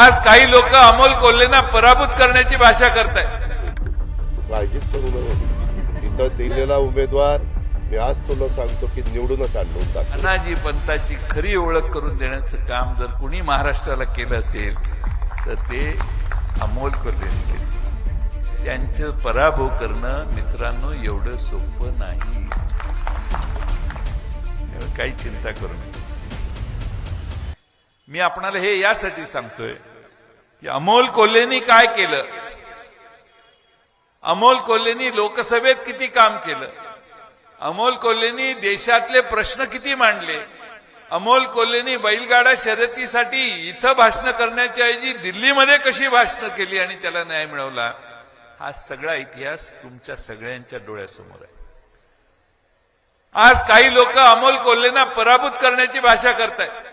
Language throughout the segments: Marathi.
आज काही लोक अमोल कोल्हेंना पराभूत करण्याची भाषा करतायत. काळजीच करू नको. इथं दिलेला उमेदवार मी आज तुला सांगतो की निवडूनच टाक अनाजी पंताची खरी ओळख करून देण्याचं काम जर कुणी महाराष्ट्राला केलं असेल तर ते अमोल कोल्हेंनी केलं. त्यांचं पराभव करणं मित्रांनो एवढं सोपं नाही. काही चिंता करू नये मी आपणाला हे यासाठी सांगतोय की अमोल कोल्हेनी काय केलं? अमोल कोल्हेनी लोकसभेत किती काम केलं? अमोल कोल्हेनी देशातले प्रश्न किती मांडले? अमोल कोल्हेनी बैलगाडा शर्यतीसाठी इथं भाषण करण्याच्या ऐवजी दिल्लीमध्ये कशी भाषण केली आणि त्याला न्याय मिळवला? हा सगळा इतिहास तुमच्या सगळ्यांच्या डोळ्यासमोर आहे. आज काही लोक अमोल कोल्हेंना पराभूत करण्याची भाषा करतायत.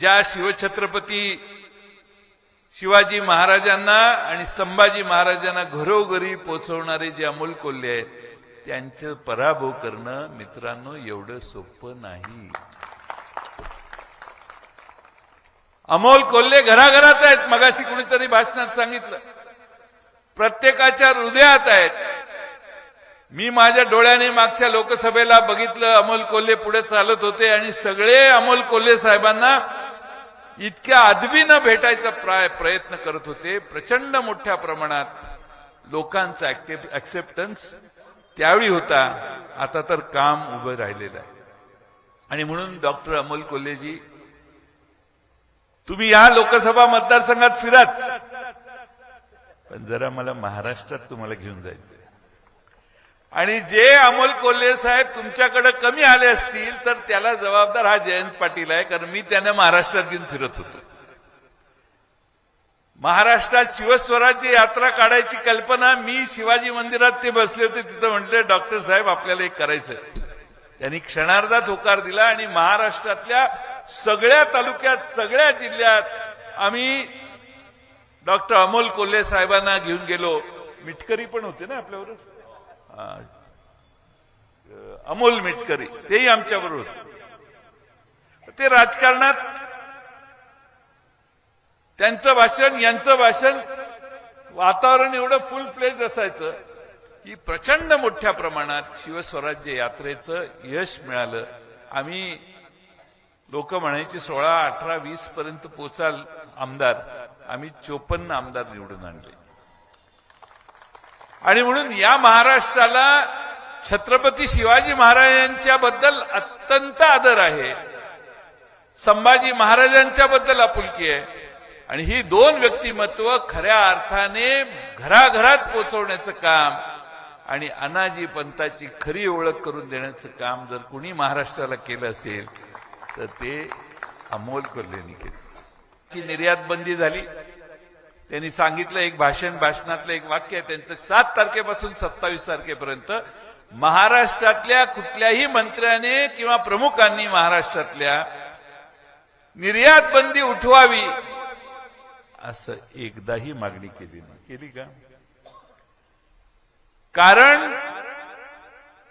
ज्या शिवछत्रपती शिवाजी महाराजांना आणि संभाजी महाराजांना घरोघरी पोचवणारे जे अमोल कोल्हे आहेत त्यांचं पराभव करणं मित्रांनो एवढं सोपं नाही. अमोल कोल्हे घराघरात आहेत मगाशी कुणीतरी भाषणात सांगितलं. प्रत्येकाच्या हृदयात आहेत. मी माझ्या डोळ्याने मागच्या लोकसभेला बघितलं अमोल कोल्हे पुढे चालत होते आणि सगळे अमोल कोल्हे साहेबांना इतक्या अदबीनं भेटायचा प्राय प्रयत्न करत होते. प्रचंड मोठ्या प्रमाणात लोकांचा ऍक्सेप्टन्स त्यावेळी होता. आता तर काम उभं राहिलेलं आहे. आणि म्हणून डॉक्टर अमोल कोल्हेजी तुम्ही या लोकसभा मतदारसंघात फिराच. पण जरा मला महाराष्ट्रात तुम्हाला घेऊन जायचं आणि जे अमोल कोल्हे साहेब तुमच्याकडे कमी आले असतील तर त्याला जबाबदार हा जयंत पाटील आहे कारण मी त्यांना महाराष्ट्रात घेऊन फिरत होतो. महाराष्ट्रात शिवस्वराज्य यात्रा काढायची कल्पना मी शिवाजी मंदिरात ते बसले होते तिथं म्हटले डॉक्टर साहेब आपल्याला एक करायचं त्यांनी क्षणार्धात होकार दिला आणि महाराष्ट्रातल्या सगळ्या तालुक्यात सगळ्या जिल्ह्यात आम्ही डॉक्टर अमोल कोल्हे साहेबांना घेऊन गेलो. मिटकरी पण होते ना आपल्याबरोबर? अमोल मिटकरी तेही आमच्याबरोबर होते. ते राजकारणात त्यांचं भाषण यांचं भाषण वातावरण एवढं फुल फ्लेज असायचं की प्रचंड मोठ्या प्रमाणात शिवस्वराज्य यात्रेचं यश मिळालं. आम्ही लोक म्हणायचे सोळा अठरा वीस पर्यंत पोचाल आमदार आम्ही चोपन्न आमदार निवडून आणले. आणि म्हणून या महाराष्ट्राला छत्रपती शिवाजी महाराजांच्या बद्दल अत्यंत आदर आहे. संभाजी महाराजांच्या बद्दल आपुलकी आहे. आणि ही दोन व्यक्तिमत्व खऱ्या अर्थाने घराघरात पोचवण्याचं काम आणि अनाजी पंताची खरी ओळख करून देण्याचं काम जर कुणी महाराष्ट्राला केलं असेल तर ते अमोल कोल्हेनी केलं ची निर्यात बंदी झाली. त्यांनी सांगितलं एक भाषण भाषणातलं एक वाक्य आहे त्यांचं सात तारखेपासून सत्तावीस तारखेपर्यंत महाराष्ट्रातल्या कुठल्याही मंत्र्याने किंवा प्रमुखांनी महाराष्ट्रातल्या निर्यात बंदी उठवावी असं एकदाही मागणी केली नाही. केली का? कारण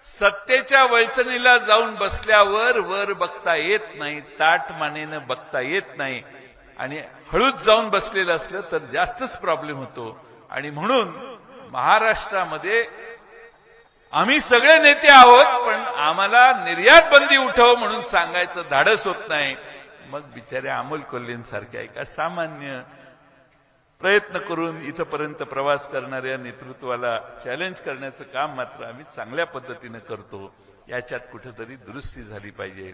सत्तेच्या वळचणीला जाऊन बसल्यावर वर बघता येत नाही ताट मानेनं बघता येत नाही. आणि हळूच जाऊन बसलेलं असलं तर जास्तच प्रॉब्लेम होतो. आणि म्हणून महाराष्ट्रामध्ये आम्ही सगळे नेते आहोत पण आम्हाला निर्यात बंदी उठव म्हणून सांगायचं धाडस होत नाही. मग बिचारे अमोल कोल्हेंसारख्या एका सामान्य प्रयत्न करून इथपर्यंत प्रवास करणाऱ्या नेतृत्वाला चॅलेंज करण्याचं काम मात्र आम्ही चांगल्या पद्धतीनं करतो. याच्यात कुठेतरी दुरुस्ती झाली पाहिजे.